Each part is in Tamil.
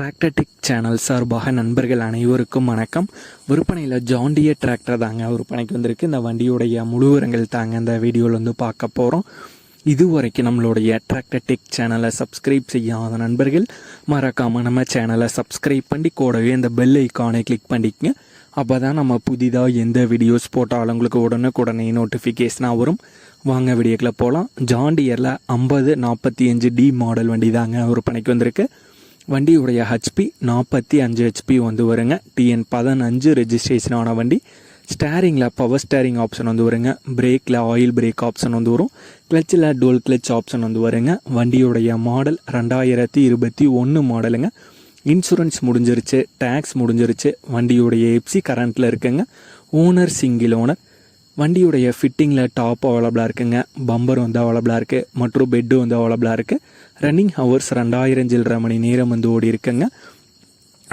டிராக்டர்டிக் சேனல் சார்பாக நண்பர்கள் அனைவருக்கும் வணக்கம். விற்பனையில் ஜாண்டிய டிராக்டர் தாங்க விற்பனைக்கு வந்திருக்கு. இந்த வண்டியுடைய முழுவரங்கள் தாங்க இந்த வீடியோவில் வந்து பார்க்க போகிறோம் இதுவரைக்கும் நம்மளுடைய டிராக்டர்டிக் சேனலை சப்ஸ்கிரைப் செய்யாத நண்பர்கள் மறக்காமல் நம்ம சேனலை சப்ஸ்கிரைப் பண்ணி கூடவே இந்த பெல் ஐக்கானை கிளிக் பண்ணிக்கங்க. அப்போ தான் நம்ம புதிதாக எந்த வீடியோஸ் போட்டாலும் உங்களுக்கு உடனுக்குடனே நோட்டிஃபிகேஷனாக வரும். வாங்க வீடியோக்கில் போகலாம் ஜாண்டியரில் ஐம்பது நாற்பத்தி அஞ்சு டி மாடல் வண்டி தாங்க விற்பனைக்கு வந்திருக்கு. வண்டியுடைய ஹெச்பி நாற்பத்தி அஞ்சு ஹெச்பி வந்து வருங்க. டிஎன் பதினஞ்சு ரெஜிஸ்ட்ரேஷனான வண்டி. ஸ்டேரிங்கில் பவர் ஸ்டேரிங் ஆப்ஷன் வந்து வருங்க. பிரேக்கில் ஆயில் பிரேக் ஆப்ஷன் வந்து வரும். கிளச்சில் டோல் கிளச் ஆப்ஷன் வந்து வருங்க. வண்டியுடைய மாடல் ரெண்டாயிரத்தி இருபத்தி ஒன்று மாடலுங்க இன்சூரன்ஸ் முடிஞ்சிருச்சு டேக்ஸ் முடிஞ்சிருச்சு. வண்டியுடைய எப்சி கரண்ட்டில் இருக்குங்க. ஓனர் சிங்கிள் ஓனர் வண்டியுடைய ஃபிட்டிங்கில் டாப் அவைலபிளாக இருக்குங்க. பம்பர் வந்து அவைலபிளாக இருக்குது மற்றும் பெட்டு வந்து அவைலபிளாக இருக்குது ரன்னிங் ஹவர்ஸ் ரெண்டாயிரம் சில்லரை மணி நேரம் வந்து ஓடி இருக்குங்க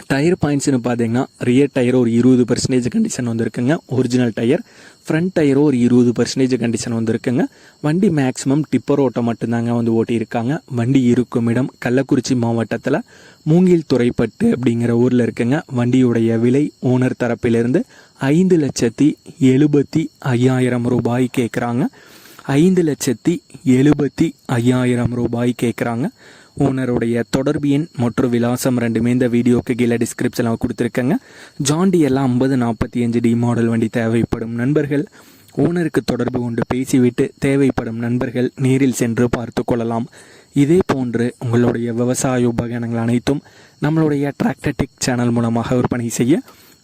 டயர் பாயிண்ட்ஸ்னு பார்த்தீங்கன்னா ரியர் டயர் ஒரு இருபது பர்சன்டேஜ் கண்டிஷன் வந்துருக்குங்க. ஒரிஜினல் டயர் ஃப்ரண்ட் டயரும் ஒரு இருபது பர்சன்டேஜ் கண்டிஷன் வந்துருக்குங்க. வண்டி மேக்ஸிமம் டிப்பர் ஓட்டம் மட்டும்தாங்க வந்து ஓட்டியிருக்காங்க. வண்டி இருக்கும் இடம் கள்ளக்குறிச்சி மாவட்டத்தில் மூங்கில் துறைப்பட்டு அப்படிங்கிற ஊரில் இருக்குங்க. வண்டியுடைய விலை ஓனர் தரப்பிலிருந்து ஐந்து லட்சத்தி எழுபத்தி ஐயாயிரம் ரூபாய் கேட்குறாங்க ஐந்து லட்சத்தி எழுபத்தி ஐயாயிரம் ரூபாய் கேட்குறாங்க ஓனருடைய தொடர்பு எண் மற்றும் விலாசம் ரெண்டுமே இந்த வீடியோக்கு கீழே டிஸ்கிரிப்ஷனில் கொடுத்துருக்கேங்க. ஜாண்டி எல்லாம் ஐம்பது நாற்பத்தி அஞ்சு டி மாடல் வண்டி தேவைப்படும் நண்பர்கள். ஓனருக்கு தொடர்பு கொண்டு பேசிவிட்டு தேவைப்படும் நண்பர்கள் நேரில் சென்று பார்த்து கொள்ளலாம். இதே போன்று உங்களுடைய விவசாய உபகரணங்கள் அனைத்தும் நம்மளுடைய டிராக்டர்டிக் சேனல் மூலமாக விற்பனை செய்ய